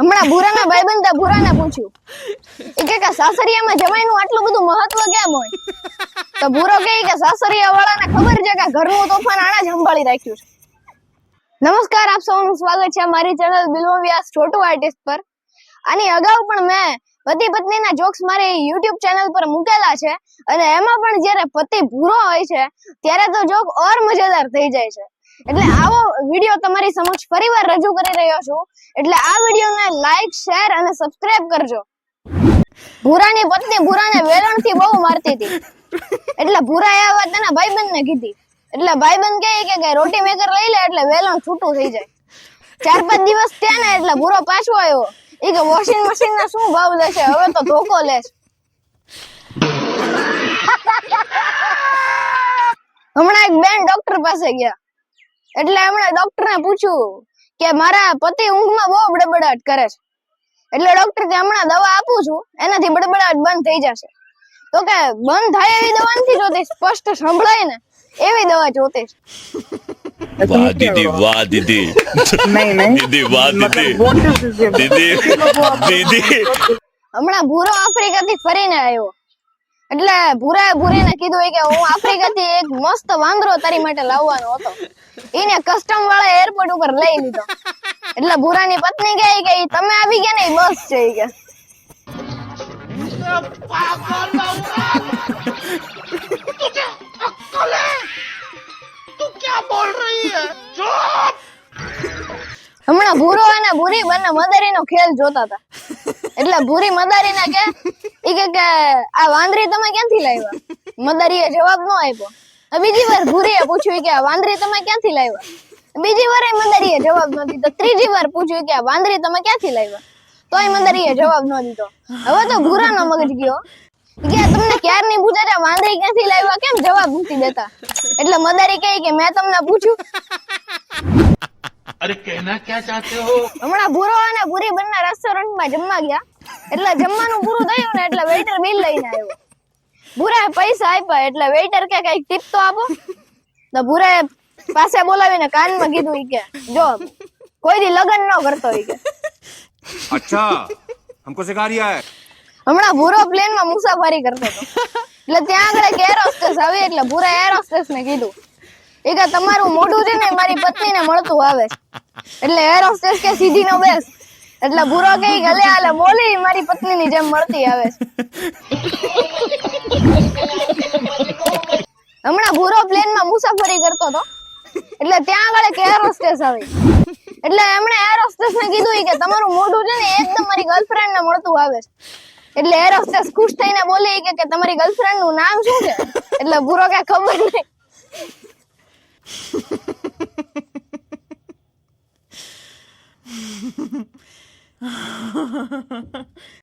હમણાં ભૂરાના ભાઈબંધે ભૂરાને પૂછ્યું. એ કે કે સાસરિયામાં જમાઈનું આટલું બધું મહત્વ કેમ હોય? તો ભૂરો કહે કે સાસરિયા વાળાને ખબર છે કે ઘરનું તોફાન આણા જ સંભાળી રાખ્યું છે. નમસ્કાર, આપ સૌનું સ્વાગત છે મારી ચેનલ બિલવો વ્યાસ છોટુ આર્ટિસ્ટ પર. આની અગાઉ પણ મેં પતિ પત્નીના જોક્સ મારી યુટ્યુબ ચેનલ પર મૂકેલા છે. અને એમાં પણ જ્યારે પતિ ભૂરો હોય છે, ત્યારે તો જોક ઓર મજેદાર થઈ જાય છે. એટલે આવો વીડિયો તમારી સમક્ષ ફરીવાર રજૂ કરી રહ્યો છું. એટલે આ વિડીયોને લાઈક શેર અને સબસ્ક્રાઇબ કરજો. ભૂરાની પત્ની ભૂરાને વેલણથી બહુ મારતી હતી. એટલે ભૂરાએ આ વાત એના ભાઈબંધને કીધી. એટલે ભાઈબંધ કહે કે કઈ રોટી મેકર લઈ લે એટલે વેલણ છૂટું થઈ જાય. ચાર પાંચ દિવસ થયા ને એટલે ભૂરો પાછો આવ્યો. એ કે વોશિંગ મશીન ના શું ભાવ લેશે? હવે તો ધોકો લેશ હમણાં એક બેન ડોક્ટર પાસે ગયા. એટલે હમણાં ડોક્ટરને પૂછ્યું કે મારા પતિ ઊંઘમાં બહુ બડબડાટ કરે છે. એટલે ડોક્ટર કે હમણાં દવા આપું છું એનાથી બડબડાટ બંધ થઈ જશે. તો કે બંધ થાય એવી દવા નથી જોતી સ્પષ્ટ સંભળાય ને એવી દવા જોતી. વાહ દીદી વાહ દીદી દીદી વાહ દીદી દીદી દીદી. હમણાં ભૂરો આફ્રિકાથી ફરીને આવ્યો. એટલે ભૂરા ભૂરીને કીધું કે હું આફ્રિકા થી એક મસ્ત વાંદરો તારી માટે લાવવાનો હતો. એને કસ્ટમ વાળા એરપોર્ટ ઉપર લઈ લીધો. એટલે ભૂરાની પત્ની કહે કે તમે આવી ગયા ને બસ છે કે. હમણાં ભૂરો અને ભૂરી બંને મદારી નો ખેલ જોતા હતા. એટલે ભૂરી મદારી કે, ઈ કે કે, આ વાંદરી તમે ક્યાંથી લાવ્યા? મદારીએ જવાબ ન આપ્યો. બીજી વાર ભૂરીએ પૂછ્યું કે વાંદરી તમે ક્યાંથી લાવ્યા? બીજી વાર એ મંદરીએ જવાબ ન દીધો. ત્રીજી વાર પૂછ્યું કે વાંદરી તમે ક્યાંથી લાવ્યા? તો એ મંદરીએ જવાબ ન દીધો. હવે તો ભૂરાનો મગજ ગયો. કે તમને ક્યાર નહીં છે વાંદરી ક્યાંથી લાવ્યા? કેમ જવાબ નથી દેતા? એટલે મદારી કહે કે મેં તમને પૂછ્યું. અરે કહેના ક્યાં ચાહતે હો? હમણાં ભૂરો અને ભૂરી બંને રેસ્ટોરન્ટમાં જમવા ગયા. એટલે જમવાનું પૂરું થયું ને એટલે વેઇટર બિલ લઈને આવ્યો. ભૂરા પૈસા આપ્યા એટલે વેઇટર કે કઈ ટીપ તો આપો. તો ભૂરે પાસે બોલાવીને કાનમાં કીધું ઈ કે જો કોઈ દી લગન ન કરતો ઈ કે. અચ્છા હમકો સિખા રહ્યા હે હમણાં ભૂરો પ્લેનમાં મુસાફરી કરતો હતો. એટલે ત્યાં આગળ એક એરોસ્ટેસ આવી એટલે ભૂરે એરોસ્ટેસ ને કીધું. એ કે તમારું મોઢું છે ને મારી પત્ની ને મળતું આવે. એટલે એરોસ્ટેસ કે સીધી નો બેસ. એટલે ભૂરો કઈ ગલે હાલે બોલી મારી પત્ની ની જેમ મળતી આવે. છે હમણાં ભૂરો પ્લેનમાં મુસાફરી કરતો હતો એટલે ત્યાં આગળ એક એર હોસ્ટેસ આવી. એટલે એમણે એર હોસ્ટેસ ને કીધું કે તમારું મોઢું છે ને એકદમ મારી ગર્લફ્રેન્ડ ને મળતું આવે છે. એટલે એર હોસ્ટેસ ખુશ થઈને બોલી કે તમારી ગર્લફ્રેન્ડનું નામ શું છે? એટલે ભૂરો કે ખબર નહીં.